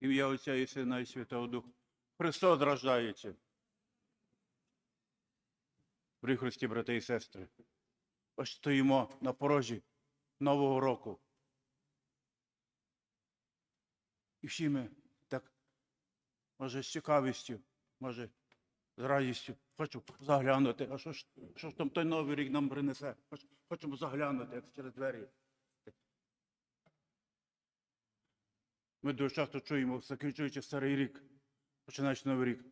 Ім'я Отця і Сина і Святого Духа. Христос рождається. При Христі, брати і сестри. Ось стоїмо на порожі Нового року. І всі ми так, може, з цікавістю, може, з радістю. Хочу заглянути. А що ж, що ж там той новий рік нам принесе? Хочемо заглянути, як через двері. Ми дуже часто чуємо, закінчуючи старий рік, починаючи новий рік.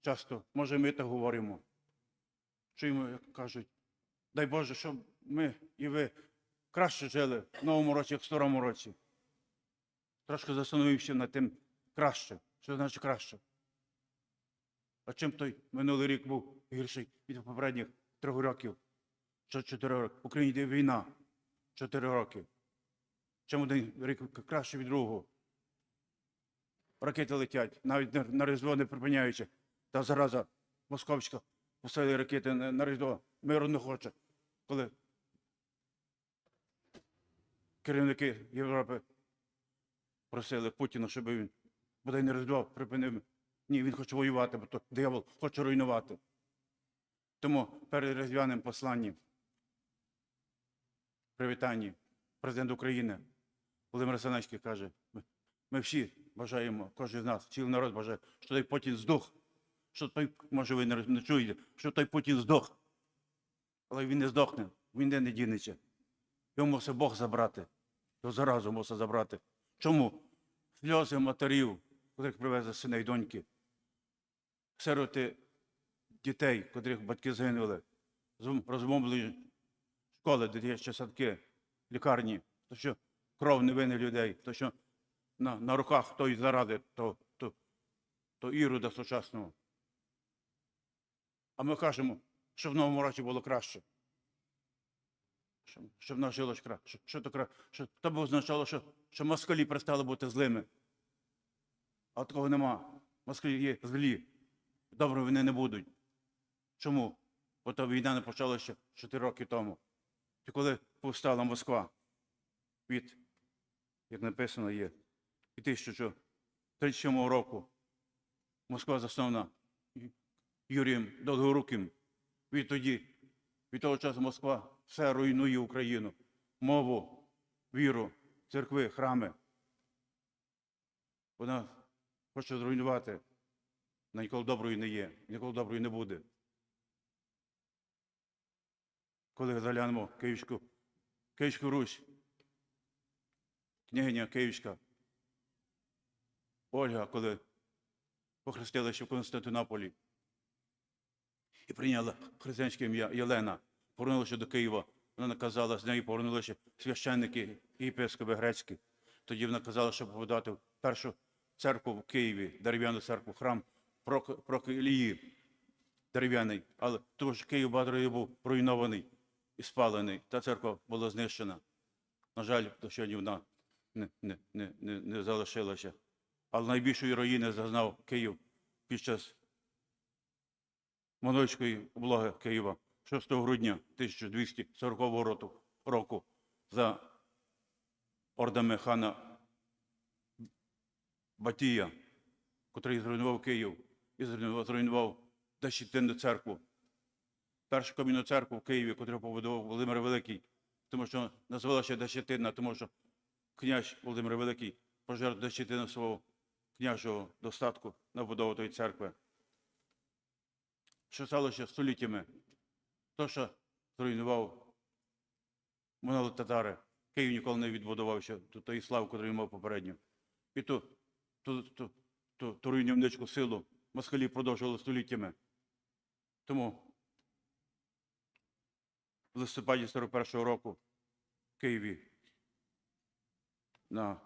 Часто, може, ми так говоримо. Чуємо, як кажуть, дай Боже, щоб ми і ви краще жили в новому році, як в старому році. Трошки застановився над тим краще. Що значить краще? А чим той минулий рік був гірший від попередніх трьох років? Що чотири роки? В Україні йде війна. Чотири роки. Чим один рік краще від другого? Ракети летять, навіть на, Різдво не припиняючи. Та зараза московська посилає ракети на, Різдво. Миру не хоче. Коли керівники Європи просили Путіна, щоб він бодай не Різдво припинив. Ні, він хоче воювати, бо то диявол хоче руйнувати. Тому перед різдвяним посланням привітанні президент України Володимир Зеленський каже, ми, ми всі бажаємо, кожен з нас, цілий народ бажає, що той Путін здох. Що той, може ви не, чуєте, що той Путін здох. Але він не здохне, він не дінеться. Його мусить Бог забрати. Його заразу мусить забрати. Чому? Сльози матерів, котрих привезли сини і доньки. Сироти дітей, котрих батьки загинули. Зум- Розбомблені школи, дитячі садки, лікарні. То що кров невинних людей, то що на, на руках тої заради, то, то, то ірода сучасного. А ми кажемо, що в новому році було краще. Щоб, щоб нас жилось краще. Що, то краще? Що, то б означало, що, що москалі перестали бути злими. А такого нема. Москалі є злі. Добре вони не будуть. Чому? Бо та війна не почалася ще 4 роки тому. І коли повстала Москва від, як написано є, 1037 року Москва заснована Юрієм Довгоруким. Відтоді, від того часу Москва все руйнує Україну. Мову, віру, церкви, храми. Вона хоче зруйнувати. Вона ніколи доброю не є, ніколи доброю не буде. Коли заглянемо Київську, Київську Русь, княгиня Київська, Ольга, коли похрестилася в Константинополі і прийняла християнське ім'я Єлена, повернулася до Києва. Вона наказала, з нею повернулися священники і єпископи грецькі. Тоді вона казала, щоб побудувати першу церкву в Києві, дерев'яну церкву, храм Прок- Прокилії дерев'яний. Але тому що Київ багато був руйнований і спалений. Та церква була знищена. На жаль, до сьогодні вона не, не, не, не, не залишилася. Але найбільшої руїни зазнав Київ під час Монольської облоги Києва 6 грудня 1240 року, за ордами хана Батія, котрий зруйнував Київ і зруйнував, зруйнував церкву. Першу кам'яну церкву в Києві, яку побудував Володимир Великий, тому що називалася Десятинна, тому що князь Володимир Великий пожертвував десятину свого княжого достатку на будову тої церкви. Що сталося століттями? То, що зруйнував монголи татари, Київ ніколи не відбудувався до тої слави, яку він мав попередньо. І ту, ту, ту, ту, ту руйнівничку силу москалі продовжували століттями. Тому в листопаді 41-го року в Києві на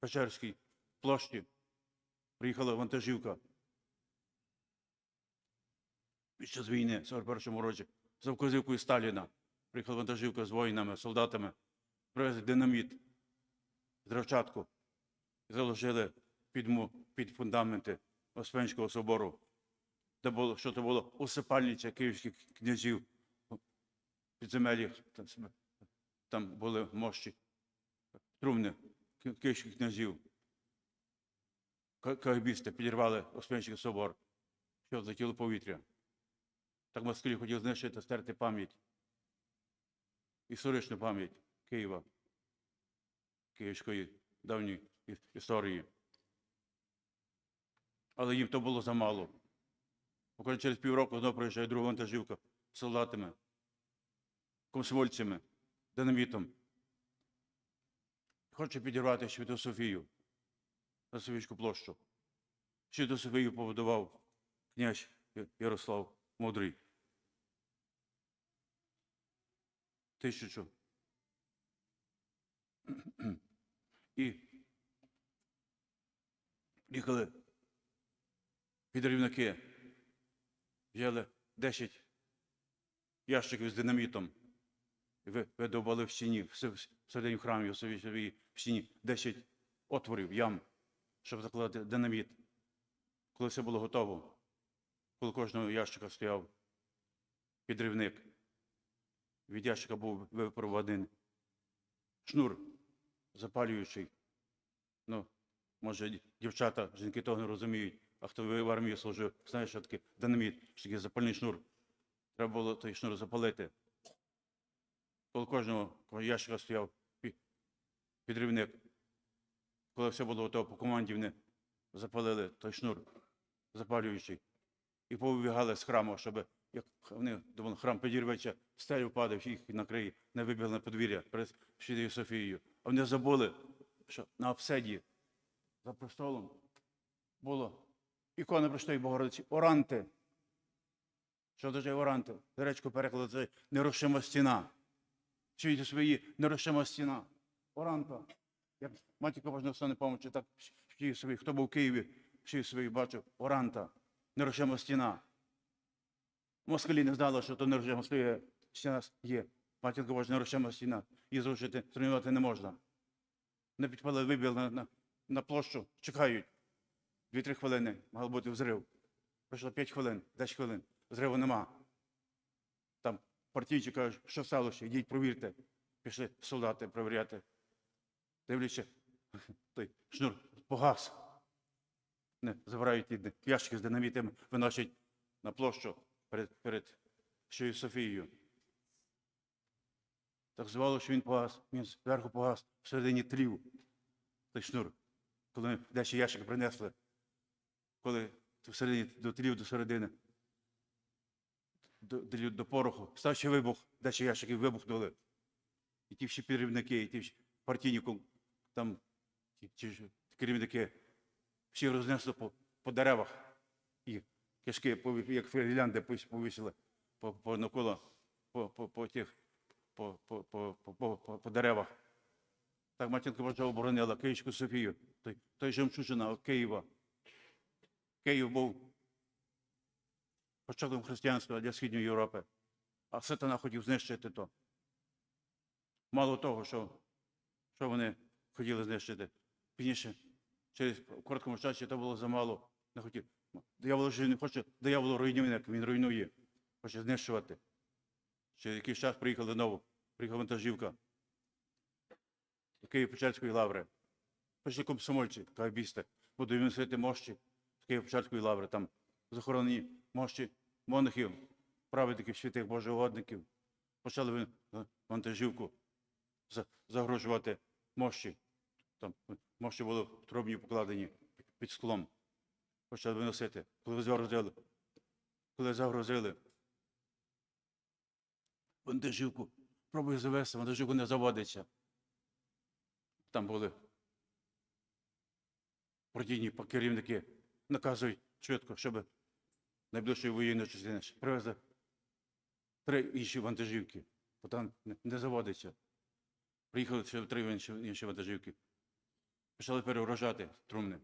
Печерській площі приїхала вантажівка під час війни в 41-му році за вказівкою Сталіна. Приїхала вантажівка з воїнами, солдатами, привезли динаміт, зрачатку, заложили під, під фундаменти Успенського собору, де було, що це було усипальниця київських князів підземелі, там, там були мощі, трумни київських князів. Ка- підірвали Успенський собор, що злетіло повітря. Так москалі хотіли знищити, стерти пам'ять, історичну пам'ять Києва, київської давньої історії. Але їм то було замало. Буквально через півроку знову приїжджає друга вантажівка з солдатами, комсомольцями, динамітом. Хоче підірвати Святу Софію на Софійську площу. Святу Софію побудував князь Ярослав Мудрий. Тисячу. І їхали підривники, взяли 10 ящиків з динамітом і ви- в стіні, всередині храмі, в стіні 10 отворів, ям, щоб закладати динаміт. Коли все було готово, коли кожного ящика стояв підривник, від ящика був випаров один шнур запалюючий. Ну, може, дівчата, жінки того не розуміють, а хто в армії служив, знає, що таке динаміт, що таке запальний шнур. Треба було той шнур запалити. Коло кожного ящика стояв підривник. Коли все було готово по команді, вони запалили той шнур запалюючий. І повибігали з храму, щоб як вони думали, храм підірветься, стелю впаде, їх накриє, не вибігли на подвір'я перед Святою Софією. А вони забули, що на обседі за престолом було ікона Престої Богородиці Оранти. Що дуже оранти? Гречко перекладу це нерушима стіна. Чуєте свої нерушима стіна. Оранта. Як матінка Божна все не помочі, так всі собі, хто був в Києві, всі собі бачив Оранта. Нерушима стіна. Москалі не знали, що то нерушима стіна є. Матінка Божна нерушима стіна. Її зрушити, зруйнувати не можна. Не підпали вибіг на, на, на площу, чекають. Дві-три хвилини, мав бути взрив. Пройшло 5 хвилин, 10 хвилин, зриву нема. Там партійці кажуть, що сталося, йдіть, провірте. Пішли солдати провіряти. Дивлячись, той шнур погас. Не, забирають ті ящики з динамітами, виносять на площу перед, перед Щою Софією. Так звало, що він погас, він зверху погас, всередині тлів. Той шнур. Коли ми дещо ящики принесли, коли всередині до тлів до середини, до, до, до пороху, став ще вибух, дещо ящики вибухнули. І ті всі підривники, і ті всі партійні там ті, керівники всі рознесли по, по деревах. І кишки, як фірлянди пос- повісили по, по навколо по, по, по тих по, по, по, по, по, по деревах. Так матінка Божа оборонила Київську Софію, той, той жемчужина Києва. Київ був початком християнства для Східної Європи, а сатана хотів знищити то. Мало того, що, що вони хотіли знищити. Пізніше, через короткому часі то було замало. Не хотів. Диявол же не хоче, диявол руйнує, він руйнує, хоче знищувати. Через якийсь час приїхали знову, приїхала вантажівка з Києво-Печерської лаври. Пішли комсомольці, кайбісти, будуть виносити мощі з Києво-Печерської лаври, там захоронені мощі монахів, праведників, святих божеугодників. Почали е, вантажівку загрожувати мощі. Там мощі були трубні покладені під склом. Почали виносити. Коли загрозили, коли загрозили вантажівку, пробує завести, вантажівку не заводиться. Там були партійні керівники, наказують швидко, щоб найближчої воєнної частини привезли три інші вантажівки, бо там не- заводиться. Приїхали ще три інші вантажівки. Почали перегружати трумни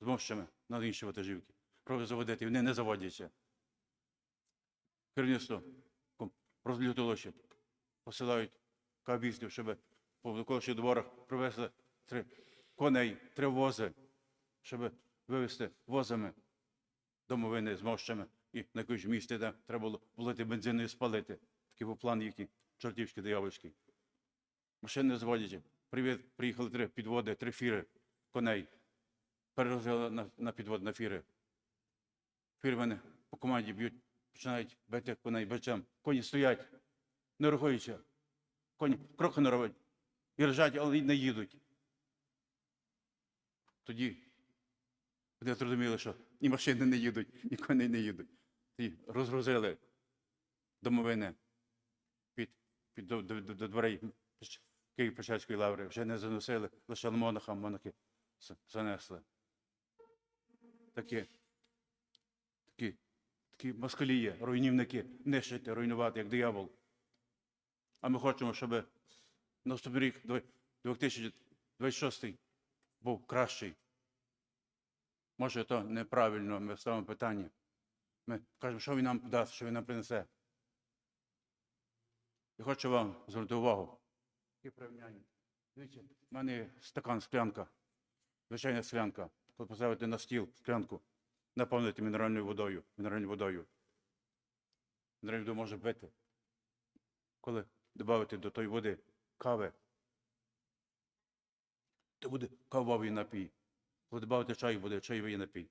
з мощами на інші вантажівки. Пробують заводити, і вони не заводяться. Керівництво ком- розлютило ще, посилають кабістів, щоб по виконавчих дворах привезли три коней, три вози, щоб вивезти возами домовини з мощами і на якомусь місці, де треба було влити бензину і спалити. Такий був план їхній, чортівський, диявольський. Машини не зводять. Привіт, приїхали три підводи, три фіри коней. перерозили на, на підвод на фіри. Фіри мене по команді б'ють, починають бити коней бичем. Коні стоять, не рухаючи. Коні кроки не роблять. І ржать, але не їдуть. Тоді вони зрозуміли, що ні машини не їдуть, ні коней не їдуть. І розгрузили домовини під, під до, до, до, до дверей Києво-Печерської лаври. Вже не заносили, лише монахам монахи занесли. Такі, такі, такі москалі є, руйнівники, нищити, руйнувати, як диявол. А ми хочемо, щоб наступний рік, 2026 був кращий. Може, то неправильно, ми ставимо питання. Ми кажемо, що він нам дасть, що він нам принесе. І хочу вам звернути увагу. Порівняння. Дивіться, в мене стакан, склянка, звичайна склянка. Коли поставити на стіл склянку, наповнити мінеральною водою, мінеральною водою. Мінеральну воду може бити. Коли додати до тої води кави, то буде кавовий напій. Коли додати чаю, буде чайовий напій.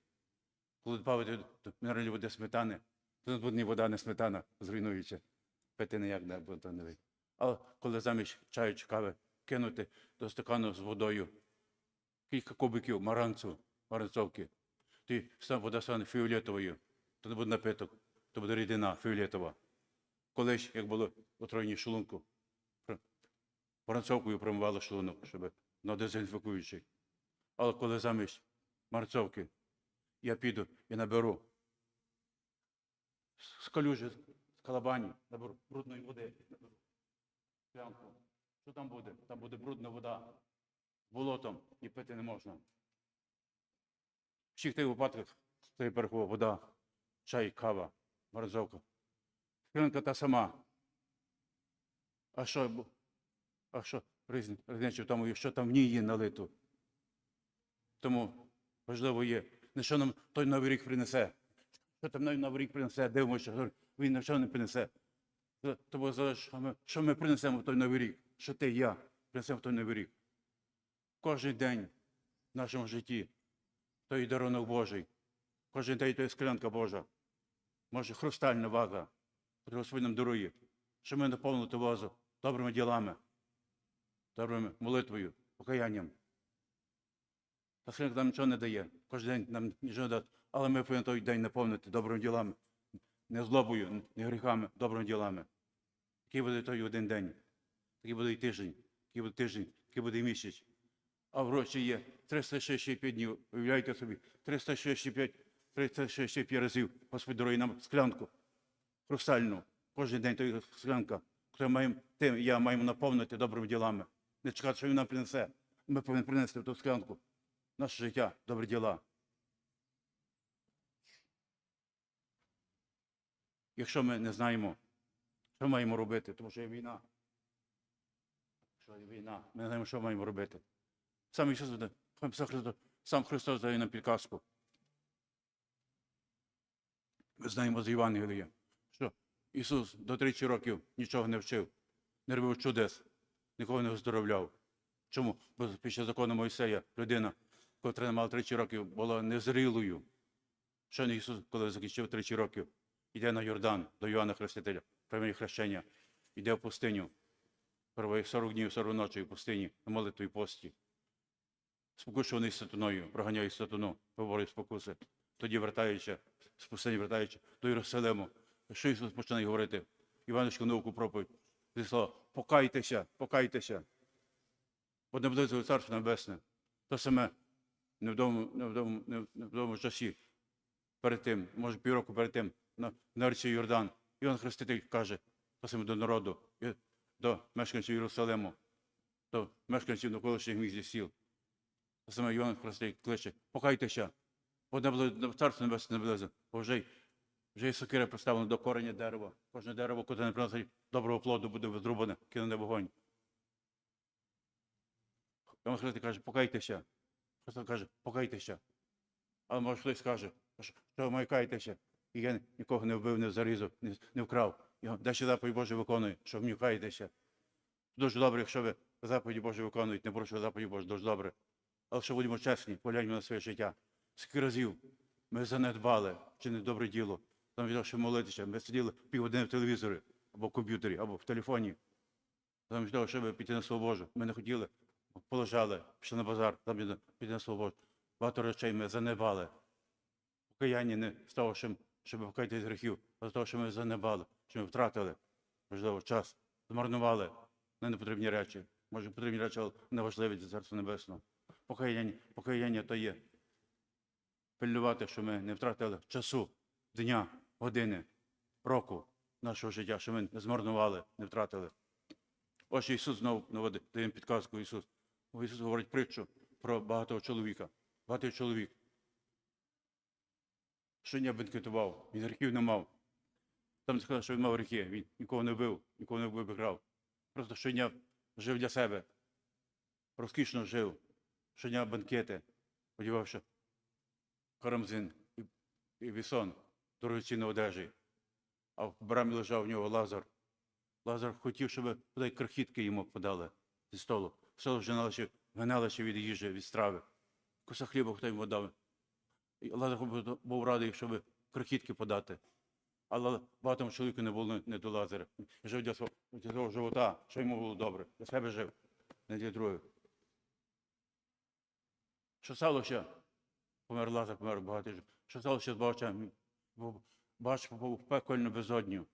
Коли додати до мінеральної води сметани, то тут буде вода, не сметана, зруйнуючи. Пити ніяк не буде не. Але коли замість чаю чи кави кинути до стакану з водою кілька кубиків маранцю, маранцовки, то сам вода стане фіолетовою, то не буде напиток, то буде рідина фіолетова. Колись, як було отруєнні шлунку, маранцовкою промивали шлунок, щоб на дезінфікуючий. Але коли замість марцовки я піду і наберу з калюжі, з калабані, наберу брудної води, склянку. Що там буде? Там буде брудна вода. Болотом і пити не можна. В всіх тих випадках це берегова вода, чай, кава, морозовка. Склянка та сама. А що, а що різниця в тому, що там в ній є налито? Тому важливо є, не що нам той новий рік принесе. Що там новий рік принесе, дивимося, що він на що не принесе. Це- залежить, що ми, що ми принесемо в той новий рік, що ти і я принесемо в той новий рік. Кожен день в нашому житті той дарунок Божий. Кожен день той склянка Божа. Може, хрустальна ваза, яку Господь нам дарує, що ми наповнили ту добрими ділами, добрими молитвою, покаянням. Та склянка нам нічого не дає. Кожен день нам нічого не дає. Але ми повинні той день наповнити добрими ділами, не злобою, не гріхами, добрими ділами. Який буде той один день, який буде і тиждень, який буде тиждень, який буде місяць. А в році є 365 днів. Уявляєте собі, 365, 365 разів Господь дарує нам склянку хрустальну. Кожен день той склянка, яку маємо, тим я маємо наповнити добрими ділами. Не чекати, що він нам принесе. Ми повинні принести в ту склянку наше життя, добрі діла. Якщо ми не знаємо, що маємо робити, тому що є війна. Що є війна, ми не знаємо, що маємо робити. Сам Ісус, сам Христос, дає нам підказку. Ми знаємо з Євангелія, що Ісус до 30 років нічого не вчив, не робив чудес, нікого не оздоровляв. Чому? Бо час закону Мойсея людина, котра не мала 30 років, була незрілою. Що не Ісус, коли закінчив 30 років, йде на Йордан до Йоанна Хрестителя, приймає хрещення, йде в пустиню, проводить 40 днів, 40 ночей в пустині, на молитві пості. Спокушуваний сатаною, проганяє сатану, говорить спокуси. Тоді вертаючи, з пустині вертаючи до Єрусалиму, що Ісус починає говорити, Іваночку науку проповідь, зі слова, покайтеся, покайтеся. Бо не буде Царство Небесне. То саме невдовому, нев- невдовому часі, перед тим, може півроку перед тим, на, на річці Йордан, Іван Хреститель каже, до народу, до мешканців Єрусалиму, до мешканців навколишніх міст і сіл. То саме Іван Хреститель кличе, покайтеся, бо не царство небесне не буде, бо вже, вже і сокира поставлена до кореня дерева. Кожне дерево, коли не приносить доброго плоду, буде зрубане, кинуне в вогонь. Іван Хреститель каже, покайтеся. Христос каже, покайтеся. Але може хтось скаже, що ви маєкаєтеся, і я нікого не вбив, не зарізав, не, не вкрав. Я дещо заповідь Божі виконую, що ви каєтеся. Дуже добре, якщо ви заповіді Божі виконуєте, не порушуєте заповіді Божі, дуже добре. Але що будемо чесні, погляньмо на своє життя. Скільки разів ми занедбали чи не добре діло, там від того, щоб молитися, ми сиділи півгодини в телевізорі, або в комп'ютері, або в телефоні. Замість того, щоб піти на слово Боже. Ми не хотіли, полежали, пішли на базар, там піти- на слово Боже. Багато речей ми занедбали. Покаяння не з того, щоб, покаятися з гріхів, а з того, що ми занедбали, що ми втратили, можливо, час, змарнували на непотрібні речі. Може, потрібні речі, але неважливі для Царства Небесного. Покаяння, покаяння то є пильнувати, що ми не втратили часу, дня, години, року нашого життя, що ми не змарнували, не втратили. Ось Ісус знову наводить, дає підказку Ісус. Ісус говорить притчу про багатого чоловіка. Багатий чоловік. Щодня бенкетував, він гріхів не мав. Там сказав, що він мав гріхи, він нікого не бив, нікого не вибіграв. Просто щодня жив для себе. Розкішно жив. Щодня банкети, одягавши карамзин і, і вісон дорогоцінної одежі. А в брамі лежав у нього Лазар. Лазар хотів, щоб туди крихітки йому подали зі столу. Все вже налише, гналося від їжі, від страви. Коса хліба хто йому дав. І Лазар був- радий, щоб крихітки подати. Але багатому чоловіку не було не до Лазаря. Жив для свого, для свого живота, що йому було добре. Для себе жив, не для других. Що сталося? Помер Лазар, помер багатий. жив. Що сталося з багачем? Бач попав в пекольну безодню,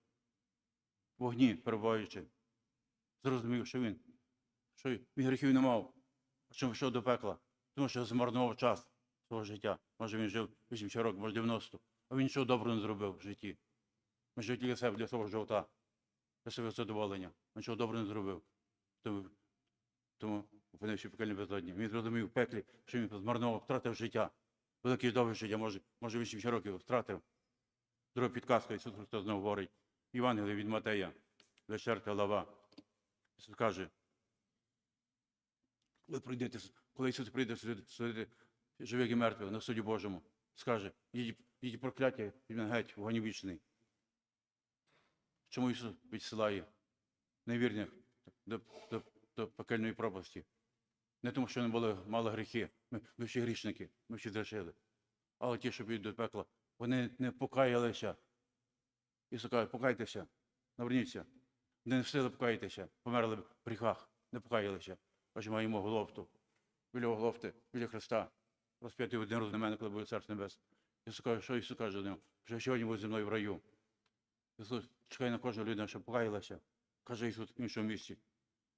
вогні перебуваючи. Зрозумів, що він, що він гріхів не мав, чому йшов до пекла, тому що змарнував час свого життя. Може він жив 80 років, може 90, а він нічого доброго не зробив в житті. Він жив для себе, для свого живота, для свого задоволення. Він нічого доброго не зробив. Тому, тому опинився в пекельній безодні. Він зрозумів в пеклі, що він змарнував, втратив життя. Велике довге життя, може, може 80 років втратив. Друга підказка, Ісус Христос знову говорить. Євангеліє від Матея, 24 глава. Ісус каже, коли прийдете, коли Ісус прийде судити живих і мертвих на суді Божому, скаже, їдь, прокляття, від мене геть, вогонь вічний. Чому Ісус відсилає невірних до, до, до пекельної пропасті? Не тому, що вони були мали гріхи, ми, ми всі грішники, ми всі зрішили. Але ті, що підуть до пекла, вони не покаялися. Ісус каже, покайтеся, наверніться. Не встигли покаятися, померли в гріхах, не покаялися. Ось маємо головту, біля головти, біля Христа. Розп'ятий один раз на мене, коли буде Царство Небесне. Ісус каже, що Ісус каже до нього, що сьогодні буде зі мною в раю. Ісус чекає на кожну людину, щоб покаялася. Каже Ісус в іншому місці.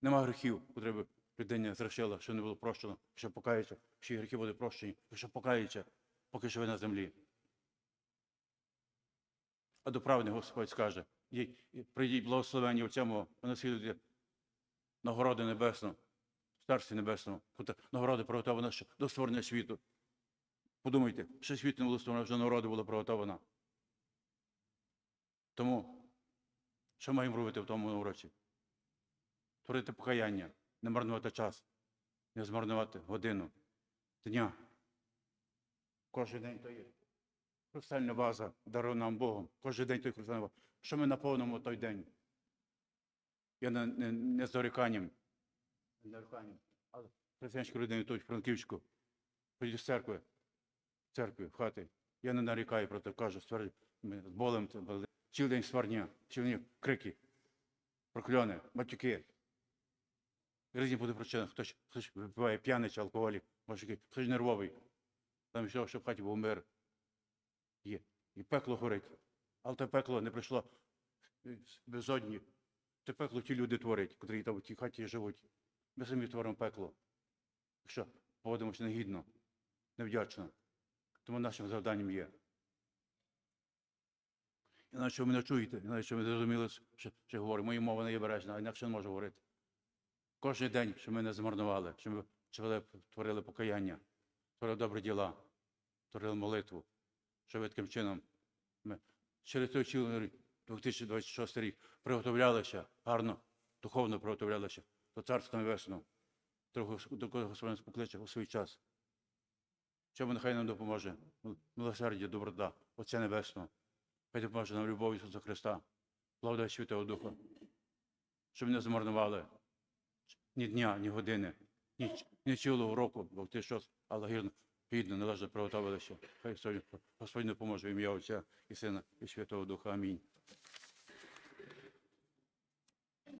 Нема гріхів, котрі б людина зрішила, що не було прощено, що покається, всі гріхи будуть прощені, якщо покається, поки живе на землі. А до праведних Господь скаже, прийдіть благословені в цьому, наслідуйте нагороди небесну, Небесному, Кота- нагороди приготована до створення світу. Подумайте, ще світ не було створено, вже нагорода була приготована. Тому, що маємо робити в тому уроці? Творити покаяння, не марнувати час, не змарнувати годину, дня. Кожен день то є. Хрустальна ваза дарована нам Богом. Кожен день той хрустальна ваза. Що ми наповнимо той день? Я не, не, не з доріканням, але християнські родини тут, Франківську, ходять з церкви, в церкві, в хати. Я не нарікаю про те, кажу, стверджую, з болем, цілий день сварня, цілий день крики, прокльони, матюки. Різні буде причини. Хтось, хтось випиває п'яний чи алкоголік, який, хтось нервовий. Там все, щоб в хаті був мир. Є. І пекло горить. Але те пекло не прийшло безодні. Те пекло ті люди творять, котрі там в тій хаті живуть. Ми самі творимо пекло. Якщо поводимося негідно, невдячно. Тому нашим завданням є. Іначе ви мене чуєте, іначе ви зрозуміли, що, що говорю. Моя мова не є бережна, а інакше не можу говорити. Кожен день, що ми не змарнували, що ми творили, творили покаяння, творили добрі діла, творили молитву, що ви таким чином ми через той 2026 рік приготовлялися, гарно, духовно приготовлялися до Царства Небесного, до кого Господь покличе у свій час. Чому нехай нам допоможе милосердя, доброта, Отця Небесного. Хай допоможе нам любов Ісуса Христа, благодать Святого Духа, щоб не змарнували ні дня, ні години, ні, ні цілого року, бо ти щось, але гідно, гідно належно приготовилися. Хай Господь допоможе в ім'я Отця і Сина і Святого Духа. Амінь.